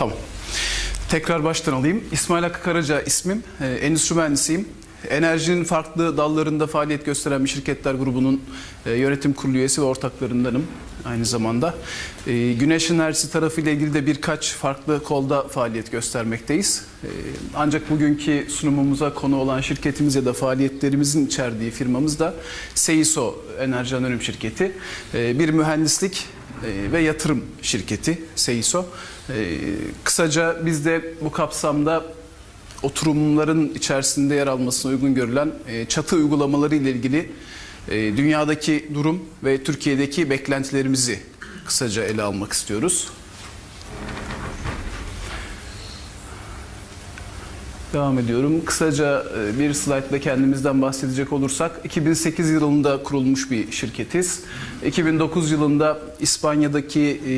Tamam. Tekrar baştan alayım. İsmail Hakkı Karaca ismim. Ee, endüstri mühendisiyim. Enerjinin farklı dallarında faaliyet gösteren bir şirketler grubunun e, yönetim kurulu üyesi ve ortaklarındanım aynı zamanda. E, güneş enerjisi tarafıyla ilgili de birkaç farklı kolda faaliyet göstermekteyiz. E, ancak bugünkü sunumumuza konu olan şirketimiz ya da faaliyetlerimizin içerdiği firmamız da Seiso Enerji Anonim Şirketi. Bir mühendislik e, ve yatırım şirketi Seiso. E, Kısaca biz de bu kapsamda oturumların içerisinde yer almasına uygun görülen e, çatı uygulamaları ile ilgili e, dünyadaki durum ve Türkiye'deki beklentilerimizi kısaca ele almak istiyoruz. Devam ediyorum. Kısaca e, bir slaytla kendimizden bahsedecek olursak 2008 yılında kurulmuş bir şirketiz. 2009 yılında İspanya'daki e,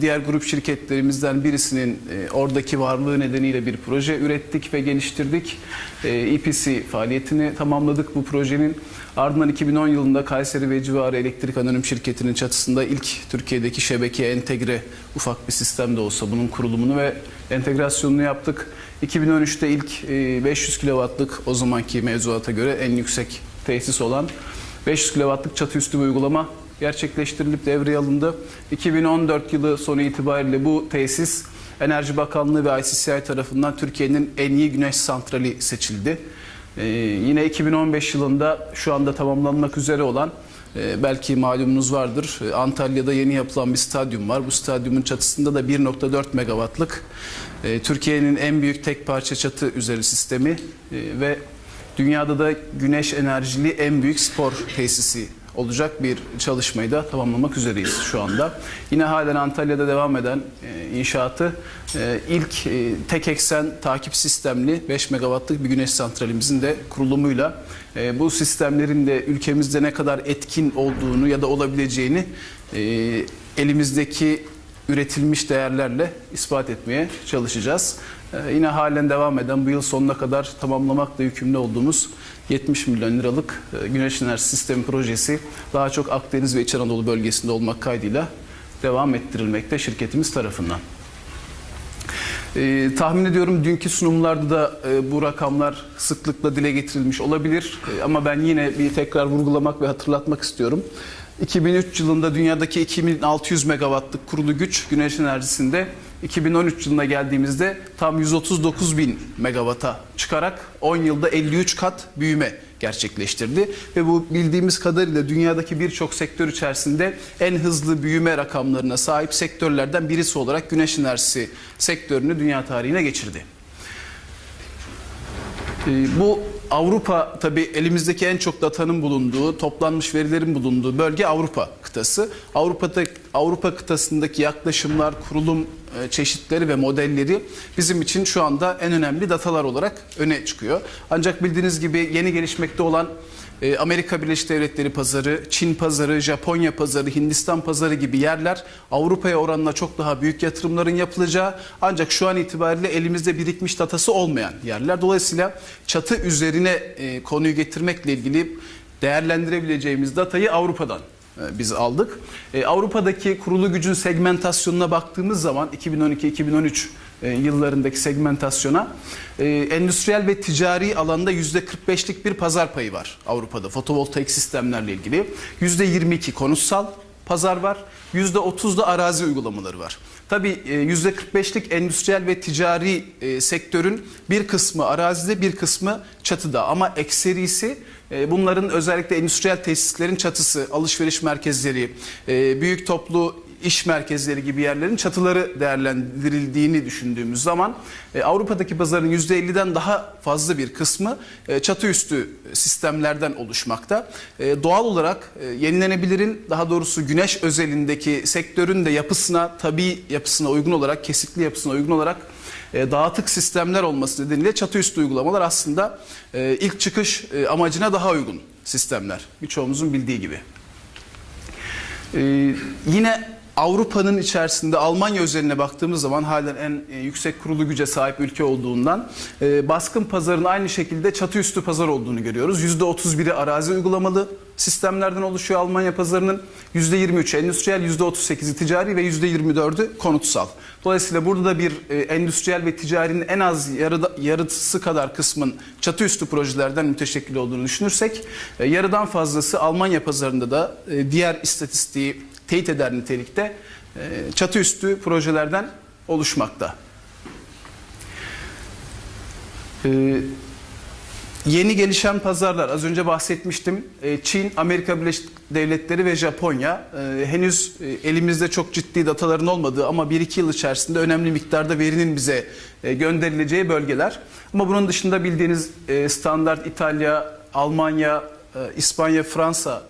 diğer grup şirketlerimizden birisinin e, oradaki varlığı nedeniyle bir proje ürettik ve geliştirdik. EPC faaliyetini tamamladık bu projenin. Ardından 2010 yılında Kayseri ve Civarı Elektrik Anonim Şirketi'nin çatısında ilk Türkiye'deki şebekeye entegre ufak bir sistem de olsa bunun kurulumunu ve entegrasyonunu yaptık. 2013'te ilk e, 500 kW'lık o zamanki mevzuata göre en yüksek tesis olan 500 kW'lık çatı üstü bir uygulama gerçekleştirilip devreye alındı. 2014 yılı sonu itibariyle bu tesis Enerji Bakanlığı ve ICCI tarafından Türkiye'nin en iyi güneş santrali seçildi. Ee, yine 2015 yılında şu anda tamamlanmak üzere olan e, belki malumunuz vardır e, Antalya'da yeni yapılan bir stadyum var. Bu stadyumun çatısında da 1.4 megawattlık e, Türkiye'nin en büyük tek parça çatı üzeri sistemi e, ve dünyada da güneş enerjili en büyük spor tesisi olacak bir çalışmayı da tamamlamak üzereyiz şu anda. Yine halen Antalya'da devam eden e, inşaatı e, ilk e, tek eksen takip sistemli 5 megawattlık bir güneş santralimizin de kurulumuyla bu sistemlerin de ülkemizde ne kadar etkin olduğunu ya da olabileceğini elimizdeki üretilmiş değerlerle ispat etmeye çalışacağız. Ee, yine halen devam eden bu yıl sonuna kadar tamamlamakla yükümlü olduğumuz 70 milyon liralık e, güneş enerji sistemi projesi daha çok Akdeniz ve İç Anadolu bölgesinde olmak kaydıyla devam ettirilmekte şirketimiz tarafından. Ee, tahmin ediyorum dünkü sunumlarda da e, bu rakamlar sıklıkla dile getirilmiş olabilir. E, ama ben yine bir tekrar vurgulamak ve hatırlatmak istiyorum. 2003 yılında dünyadaki 2600 megawattlık kurulu güç güneş enerjisinde 2013 yılına geldiğimizde tam 139 bin megawata çıkarak 10 yılda 53 kat büyüme gerçekleştirdi. Ve bu bildiğimiz kadarıyla dünyadaki birçok sektör içerisinde en hızlı büyüme rakamlarına sahip sektörlerden birisi olarak güneş enerjisi sektörünü dünya tarihine geçirdi. Ee, Bu Avrupa tabi elimizdeki en çok datanın bulunduğu, toplanmış verilerin bulunduğu bölge Avrupa kıtası. Avrupa'da Avrupa kıtasındaki yaklaşımlar, kurulum e, çeşitleri ve modelleri bizim için şu anda en önemli datalar olarak öne çıkıyor. Ancak bildiğiniz gibi yeni gelişmekte olan e, Amerika Birleşik Devletleri pazarı, Çin pazarı, Japonya pazarı, Hindistan pazarı gibi yerler Avrupa'ya oranla çok daha büyük yatırımların yapılacağı ancak şu an itibariyle elimizde birikmiş datası olmayan yerler. Dolayısıyla çatı üzerine e, konuyu getirmekle ilgili değerlendirebileceğimiz datayı Avrupa'dan e, biz aldık. E, Avrupa'daki kurulu gücün segmentasyonuna baktığımız zaman 2012-2013 e, yıllarındaki segmentasyona e, endüstriyel ve ticari alanda %45'lik bir pazar payı var Avrupa'da fotovoltaik sistemlerle ilgili. %22 konutsal pazar var. %30 da arazi uygulamaları var. Tabii e, %45'lik endüstriyel ve ticari e, sektörün bir kısmı arazide bir kısmı çatıda ama ekserisi e, bunların özellikle endüstriyel tesislerin çatısı, alışveriş merkezleri, e, büyük toplu iş merkezleri gibi yerlerin çatıları değerlendirildiğini düşündüğümüz zaman e, Avrupa'daki pazarın %50'den daha fazla bir kısmı e, çatı üstü sistemlerden oluşmakta. E, doğal olarak yenilenebilirin daha doğrusu güneş özelindeki sektörün de yapısına, tabi yapısına uygun olarak, kesikli yapısına uygun olarak dağıtık sistemler olması nedeniyle çatı üstü uygulamalar aslında ilk çıkış amacına daha uygun sistemler. Birçoğumuzun bildiği gibi. Ee, yine Avrupa'nın içerisinde Almanya özeline baktığımız zaman halen en e, yüksek kurulu güce sahip ülke olduğundan e, baskın pazarın aynı şekilde çatı üstü pazar olduğunu görüyoruz. %31'i arazi uygulamalı sistemlerden oluşuyor Almanya pazarının. %23'ü endüstriyel, %38'i ticari ve %24'ü konutsal. Dolayısıyla burada da bir e, endüstriyel ve ticarinin en az yarıda, yarısı kadar kısmın çatı üstü projelerden müteşekkil olduğunu düşünürsek yarıdan fazlası Almanya pazarında da diğer istatistiği teyit eder nitelikte e, çatı üstü projelerden oluşmakta. Ee, Yeni gelişen pazarlar az önce bahsetmiştim. Ee, Çin, Amerika Birleşik Devletleri ve Japonya henüz e, elimizde çok ciddi dataların olmadığı ama 1-2 yıl içerisinde önemli miktarda verinin bize e, gönderileceği bölgeler. Ama bunun dışında bildiğiniz e, standart İtalya, Almanya, e, İspanya, Fransa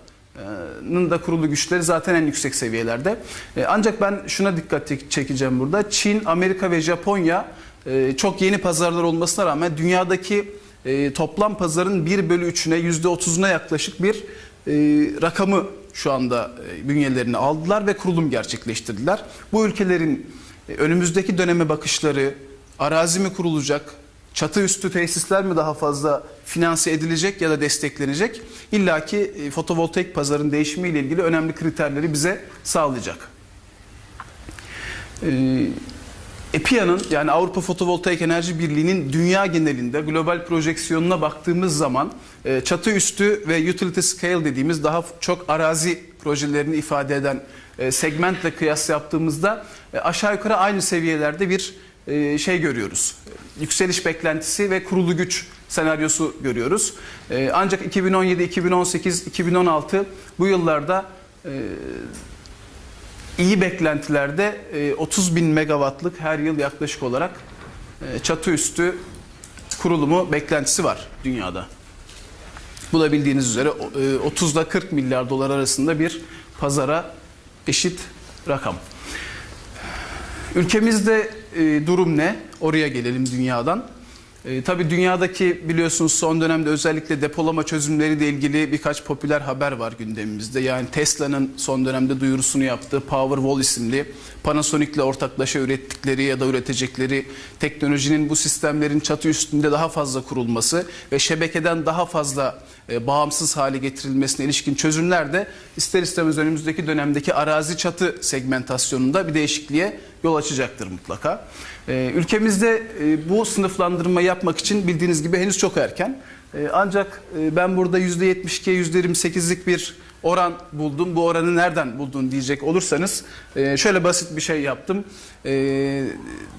da kurulu güçleri zaten en yüksek seviyelerde. E, Ancak ben şuna dikkat çekeceğim burada. Çin, Amerika ve Japonya e, çok yeni pazarlar olmasına rağmen dünyadaki e, toplam pazarın 1 bölü 3'üne %30'una yaklaşık bir rakamı şu anda bünyelerine aldılar ve kurulum gerçekleştirdiler. Bu ülkelerin önümüzdeki döneme bakışları, arazi mi kurulacak, çatı üstü tesisler mi daha fazla finanse edilecek ya da desteklenecek? İlla ki e, fotovoltaik pazarın değişimiyle ilgili önemli kriterleri bize sağlayacak. Ee, EPIA'nın yani Avrupa Fotovoltaik Enerji Birliği'nin dünya genelinde global projeksiyonuna baktığımız zaman e, çatı üstü ve utility scale dediğimiz daha çok arazi projelerini ifade eden e, segmentle kıyas yaptığımızda e, aşağı yukarı aynı seviyelerde bir e, şey görüyoruz. Yükseliş beklentisi ve kurulu güç senaryosu görüyoruz. E, Ancak 2017, 2018, 2016 bu yıllarda e, iyi beklentilerde e, 30 bin megawattlık her yıl yaklaşık olarak çatı üstü kurulumu beklentisi var dünyada. Bu da bildiğiniz üzere e, 30 ile 40 milyar dolar arasında bir pazara eşit rakam. Ülkemizde e, durum ne? Oraya gelelim dünyadan. E, tabii dünyadaki biliyorsunuz son dönemde özellikle depolama çözümleriyle ilgili birkaç popüler haber var gündemimizde. Yani Tesla'nın son dönemde duyurusunu yaptığı Powerwall isimli Panasonic'le ortaklaşa ürettikleri ya da üretecekleri teknolojinin bu sistemlerin çatı üstünde daha fazla kurulması ve şebekeden daha fazla e, bağımsız hale getirilmesine ilişkin çözümler de ister istemez önümüzdeki dönemdeki arazi çatı segmentasyonunda bir değişikliğe yol açacaktır mutlaka. Ee, ülkemizde e, bu sınıflandırma yapmak için bildiğiniz gibi henüz çok erken. Ee, ancak e, ben burada %72'ye %28'lik bir oran buldum. Bu oranı nereden buldun diyecek olursanız e, şöyle basit bir şey yaptım. E,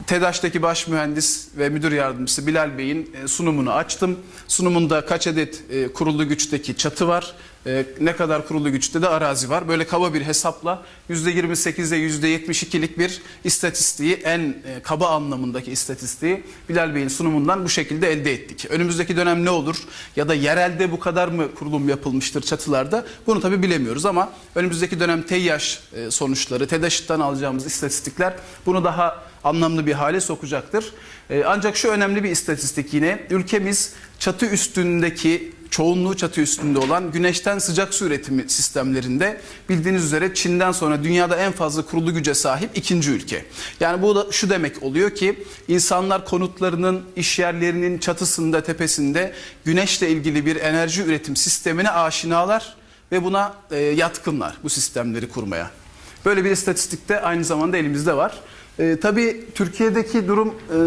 TEDAŞ'taki baş mühendis ve müdür yardımcısı Bilal Bey'in sunumunu açtım. Sunumunda kaç adet kurulu güçteki çatı var, e, ne kadar kurulu güçte de arazi var. Böyle kaba bir hesapla %28'e %72'lik bir istatistiği en e, kaba anlamındaki istatistiği Bilal Bey'in sunumundan bu şekilde elde ettik. Önümüzdeki dönem ne olur ya da yerelde bu kadar mı kurulum yapılmıştır çatılarda bunu tabi bilemiyoruz ama önümüzdeki dönem TEYAŞ e, sonuçları, TEDAŞ'tan alacağımız istatistikler bunu daha anlamlı bir hale sokacaktır. E, Ancak şu önemli bir istatistik yine ülkemiz çatı üstündeki çoğunluğu çatı üstünde olan güneşten sıcak su üretimi sistemlerinde bildiğiniz üzere Çin'den sonra dünyada en fazla kurulu güce sahip ikinci ülke. Yani bu da şu demek oluyor ki insanlar konutlarının, iş yerlerinin çatısında, tepesinde güneşle ilgili bir enerji üretim sistemine aşinalar ve buna e, yatkınlar bu sistemleri kurmaya. Böyle bir istatistik de aynı zamanda elimizde var. E, tabii Türkiye'deki durum e,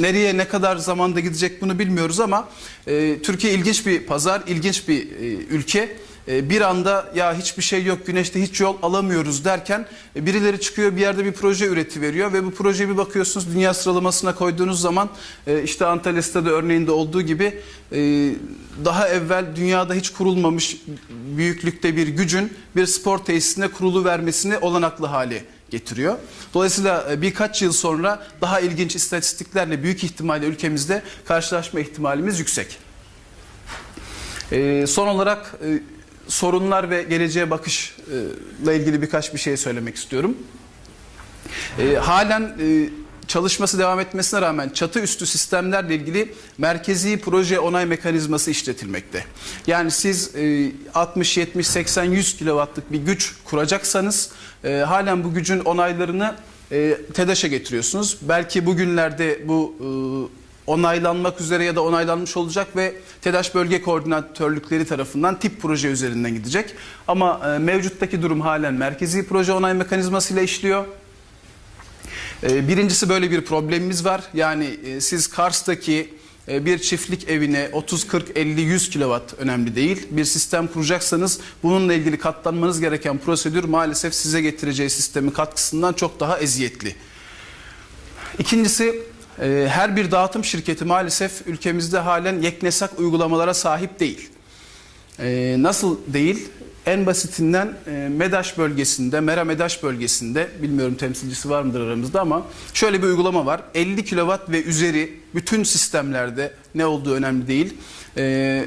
nereye ne kadar zamanda gidecek bunu bilmiyoruz ama e, Türkiye ilginç bir pazar, ilginç bir e, ülke. E, bir anda ya hiçbir şey yok güneşte hiç yol alamıyoruz derken e, birileri çıkıyor bir yerde bir proje üreti veriyor ve bu projeye bir bakıyorsunuz dünya sıralamasına koyduğunuz zaman e, işte Antalya Stadı örneğinde olduğu gibi daha evvel dünyada hiç kurulmamış büyüklükte bir gücün bir spor tesisine kurulu vermesini olanaklı hale getiriyor. Dolayısıyla e, birkaç yıl sonra daha ilginç istatistiklerle büyük ihtimalle ülkemizde karşılaşma ihtimalimiz yüksek. E, son olarak e, sorunlar ve geleceğe bakışla ilgili birkaç bir şey söylemek istiyorum. E, halen e, çalışması devam etmesine rağmen çatı üstü sistemlerle ilgili merkezi proje onay mekanizması işletilmekte. Yani siz e, 60, 70, 80, 100 kilowattlık bir güç kuracaksanız e, halen bu gücün onaylarını e, TEDAŞ'a getiriyorsunuz. Belki bugünlerde bu e, onaylanmak üzere ya da onaylanmış olacak ve TEDAŞ bölge koordinatörlükleri tarafından tip proje üzerinden gidecek. Ama mevcuttaki durum halen merkezi proje onay mekanizmasıyla işliyor. E, Birincisi böyle bir problemimiz var. Yani e, siz Kars'taki e, bir çiftlik evine 30, 40, 50, 100 kilowatt önemli değil. Bir sistem kuracaksanız bununla ilgili katlanmanız gereken prosedür maalesef size getireceği sistemin katkısından çok daha eziyetli. İkincisi e, her bir dağıtım şirketi maalesef ülkemizde halen yeknesak uygulamalara sahip değil. Nasıl değil? En basitinden e, MEDAŞ bölgesinde, Mera MEDAŞ bölgesinde, bilmiyorum temsilcisi var mıdır aramızda ama şöyle bir uygulama var. 50 kW ve üzeri bütün sistemlerde ne olduğu önemli değil. E,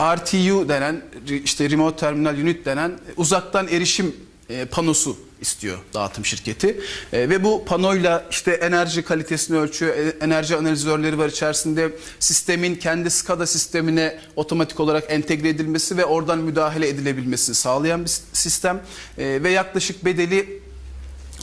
RTU denen, işte Remote Terminal Unit denen uzaktan erişim e, panosu istiyor dağıtım şirketi. E, ve bu panoyla işte enerji kalitesini ölçüyor. e, enerji analizörleri var içerisinde. Sistemin kendi SCADA sistemine otomatik olarak entegre edilmesi ve oradan müdahale edilebilmesini sağlayan bir sistem. E, ve yaklaşık bedeli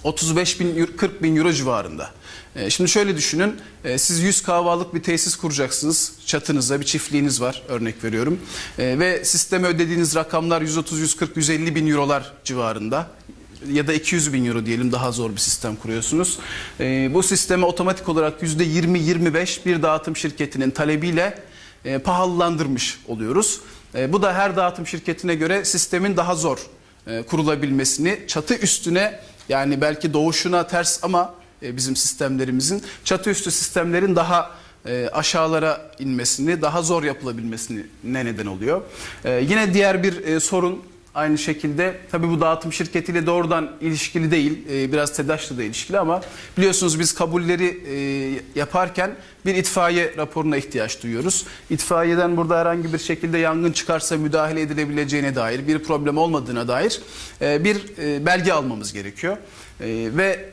35 bin, euro- 40 bin euro civarında. E, Şimdi şöyle düşünün, e, siz 100 kahvalık bir tesis kuracaksınız, çatınızda bir çiftliğiniz var örnek veriyorum. E, Ve sisteme ödediğiniz rakamlar 130, 140, 150 bin eurolar civarında ya da 200 bin euro diyelim daha zor bir sistem kuruyorsunuz. Bu sisteme otomatik olarak %20-25 bir dağıtım şirketinin talebiyle pahalılandırmış oluyoruz. Bu da her dağıtım şirketine göre sistemin daha zor kurulabilmesini çatı üstüne yani belki doğuşuna ters ama e, bizim sistemlerimizin çatı üstü sistemlerin daha e, aşağılara inmesini, daha zor yapılabilmesine neden oluyor. E, Yine diğer bir sorun aynı şekilde tabii bu dağıtım şirketiyle doğrudan ilişkili değil, biraz TEDAŞ'la da ilişkili ama biliyorsunuz biz kabulleri yaparken bir itfaiye raporuna ihtiyaç duyuyoruz. İtfaiyeden burada herhangi bir şekilde yangın çıkarsa müdahale edilebileceğine dair, bir problem olmadığına dair bir belge almamız gerekiyor. Ve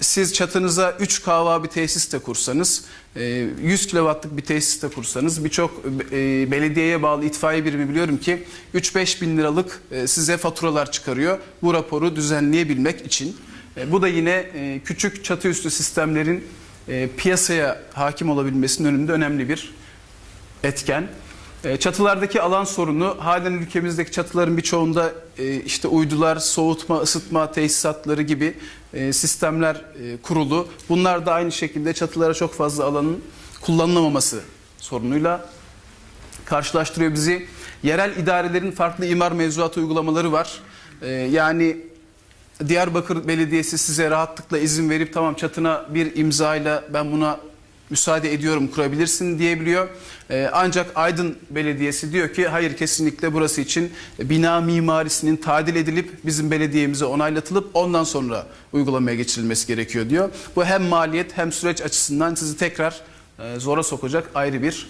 siz çatınıza 3 kahva bir tesis de kursanız, e, 100 kilowattlık bir tesis de kursanız birçok e, belediyeye bağlı itfaiye birimi biliyorum ki 3-5 bin liralık e, size faturalar çıkarıyor bu raporu düzenleyebilmek için. E, Bu da yine e, küçük çatı üstü sistemlerin e, piyasaya hakim olabilmesinin önünde önemli bir etken. E, Çatılardaki alan sorunu halen ülkemizdeki çatıların birçoğunda e, işte uydular, soğutma, ısıtma tesisatları gibi e, sistemler e, kurulu. Bunlar da aynı şekilde çatılara çok fazla alanın kullanılamaması sorunuyla karşılaştırıyor bizi. Yerel idarelerin farklı imar mevzuatı uygulamaları var. Yani Diyarbakır Belediyesi size rahatlıkla izin verip tamam çatına bir imzayla ben buna müsaade ediyorum kurabilirsin diyebiliyor. Ee, ancak Aydın Belediyesi diyor ki hayır kesinlikle burası için bina mimarisinin tadil edilip bizim belediyemize onaylatılıp ondan sonra uygulamaya geçirilmesi gerekiyor diyor. Bu hem maliyet hem süreç açısından sizi tekrar e, zora sokacak ayrı bir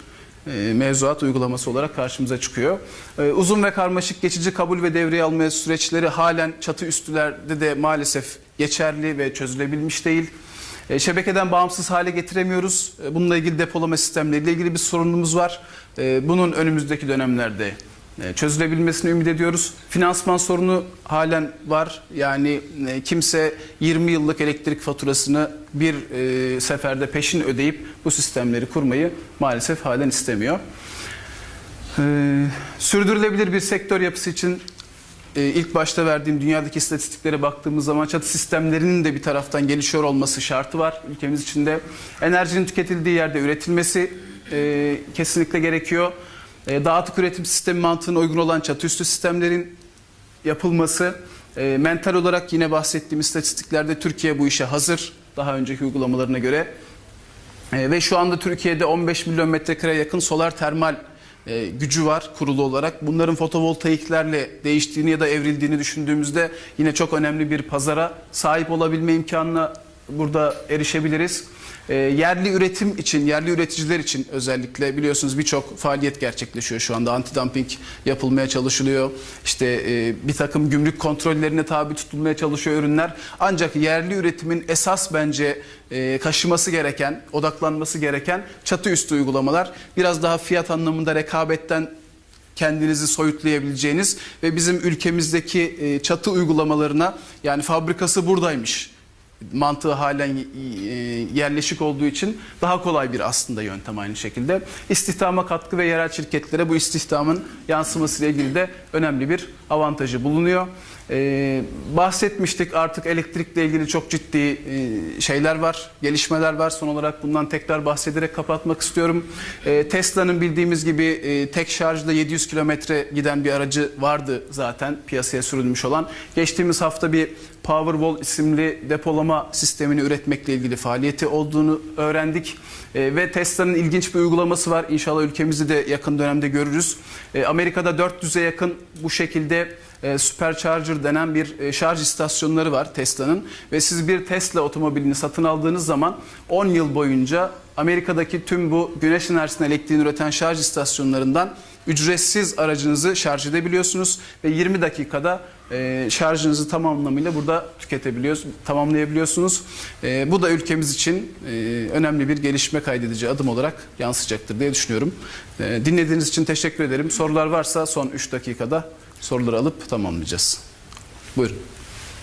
e, mevzuat uygulaması olarak karşımıza çıkıyor. E, Uzun ve karmaşık geçici kabul ve devreye alma süreçleri halen çatı üstülerde de maalesef geçerli ve çözülebilmiş değil. E, Şebekeden bağımsız hale getiremiyoruz. E, Bununla ilgili depolama sistemleriyle ilgili bir sorunumuz var. E, Bunun önümüzdeki dönemlerde e, çözülebilmesini ümit ediyoruz. Finansman sorunu halen var. Yani e, kimse 20 yıllık elektrik faturasını bir e, seferde peşin ödeyip bu sistemleri kurmayı maalesef halen istemiyor. Ee, sürdürülebilir bir sektör yapısı için e, ilk başta verdiğim dünyadaki istatistiklere baktığımız zaman çatı sistemlerinin de bir taraftan gelişiyor olması şartı var ülkemiz içinde. Enerjinin tüketildiği yerde üretilmesi e, kesinlikle gerekiyor. E, dağıtık üretim sistemi mantığına uygun olan çatı üstü sistemlerin yapılması. E, mental olarak yine bahsettiğim istatistiklerde Türkiye bu işe hazır daha önceki uygulamalarına göre. E, ve şu anda Türkiye'de 15 milyon metrekare yakın solar termal e, gücü var kurulu olarak. Bunların fotovoltaiklerle değiştiğini ya da evrildiğini düşündüğümüzde yine çok önemli bir pazara sahip olabilme imkanına burada erişebiliriz. E, yerli üretim için, yerli üreticiler için özellikle biliyorsunuz birçok faaliyet gerçekleşiyor şu anda. Antidumping yapılmaya çalışılıyor. İşte e, bir takım gümrük kontrollerine tabi tutulmaya çalışıyor ürünler. Ancak yerli üretimin esas bence e, kaşıması gereken, odaklanması gereken çatı üstü uygulamalar. Biraz daha fiyat anlamında rekabetten kendinizi soyutlayabileceğiniz ve bizim ülkemizdeki e, çatı uygulamalarına yani fabrikası buradaymış mantığı halen e, yerleşik olduğu için daha kolay bir aslında yöntem aynı şekilde. İstihdama katkı ve yerel şirketlere bu istihdamın yansımasıyla ilgili de önemli bir avantajı bulunuyor. Ee, bahsetmiştik artık elektrikle ilgili çok ciddi e, şeyler var, gelişmeler var. Son olarak bundan tekrar bahsederek kapatmak istiyorum. Tesla'nın bildiğimiz gibi e, tek şarjla 700 kilometre giden bir aracı vardı zaten piyasaya sürülmüş olan. Geçtiğimiz hafta bir Powerwall isimli depolama sistemini üretmekle ilgili faaliyeti olduğunu öğrendik. E, ve Tesla'nın ilginç bir uygulaması var. İnşallah ülkemizde de yakın dönemde görürüz. E, Amerika'da 400'e yakın bu şekilde e, Supercharger denen bir e, şarj istasyonları var Tesla'nın ve siz bir Tesla otomobilini satın aldığınız zaman 10 yıl boyunca Amerika'daki tüm bu güneş enerjisinden elektriğini üreten şarj istasyonlarından ücretsiz aracınızı şarj edebiliyorsunuz ve 20 dakikada e, şarjınızı tam anlamıyla burada tüketebiliyorsunuz, tamamlayabiliyorsunuz. E, bu da ülkemiz için önemli bir gelişme kaydedici adım olarak yansıyacaktır diye düşünüyorum. Dinlediğiniz için teşekkür ederim. Sorular varsa son 3 dakikada soruları alıp tamamlayacağız. Buyurun.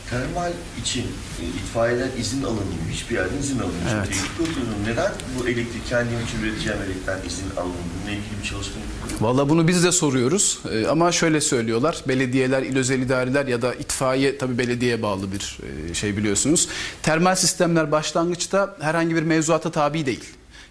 Termal için e, itfaiyeden izin alınmıyor. Hiçbir yerden izin alınmıyor. Evet. Evet. Neden bu elektrik kendim için üreteceğim elektrikten izin alınmıyor? Bununla ilgili bir çalışma? Valla bunu biz de soruyoruz Ee, ama şöyle söylüyorlar belediyeler, il özel idareler ya da itfaiye tabi belediyeye bağlı bir e, şey biliyorsunuz. Termal sistemler başlangıçta herhangi bir mevzuata tabi değil.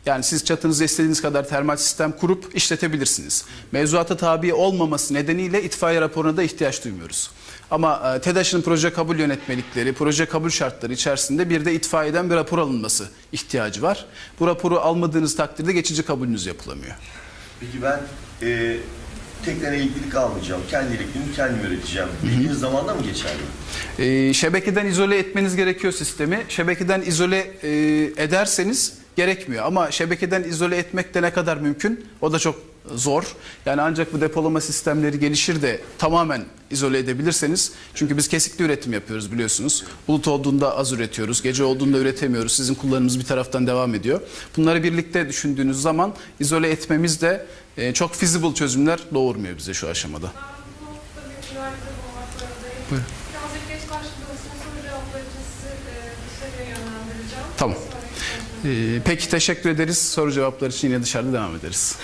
Yani siz çatınızı istediğiniz kadar termal sistem kurup işletebilirsiniz. Mevzuata tabi olmaması nedeniyle itfaiye raporuna da ihtiyaç duymuyoruz. Ama e, TEDAŞ'ın proje kabul yönetmelikleri, proje kabul şartları içerisinde bir de itfaiyeden bir rapor alınması ihtiyacı var. Bu raporu almadığınız takdirde geçici kabulünüz yapılamıyor. Peki ben e, tekrar elektrik almayacağım. Kendi elektriğimi kendim üreteceğim. Dediğiniz zamanda mı geçerli? Ee, şebekeden izole etmeniz gerekiyor sistemi. Şebekeden izole e, ederseniz gerekmiyor. Ama şebekeden izole etmek de ne kadar mümkün? O da çok zor. Yani ancak bu depolama sistemleri gelişir de tamamen izole edebilirseniz. Çünkü biz kesikli üretim yapıyoruz biliyorsunuz. Bulut olduğunda az üretiyoruz. Gece olduğunda üretemiyoruz. Sizin kullanımınız bir taraftan devam ediyor. Bunları birlikte düşündüğünüz zaman izole etmemiz de e, çok feasible çözümler doğurmuyor bize şu aşamada. Buyurun. E. Tamam. Ee, peki teşekkür ederiz. Soru cevaplar için yine dışarıda devam ederiz.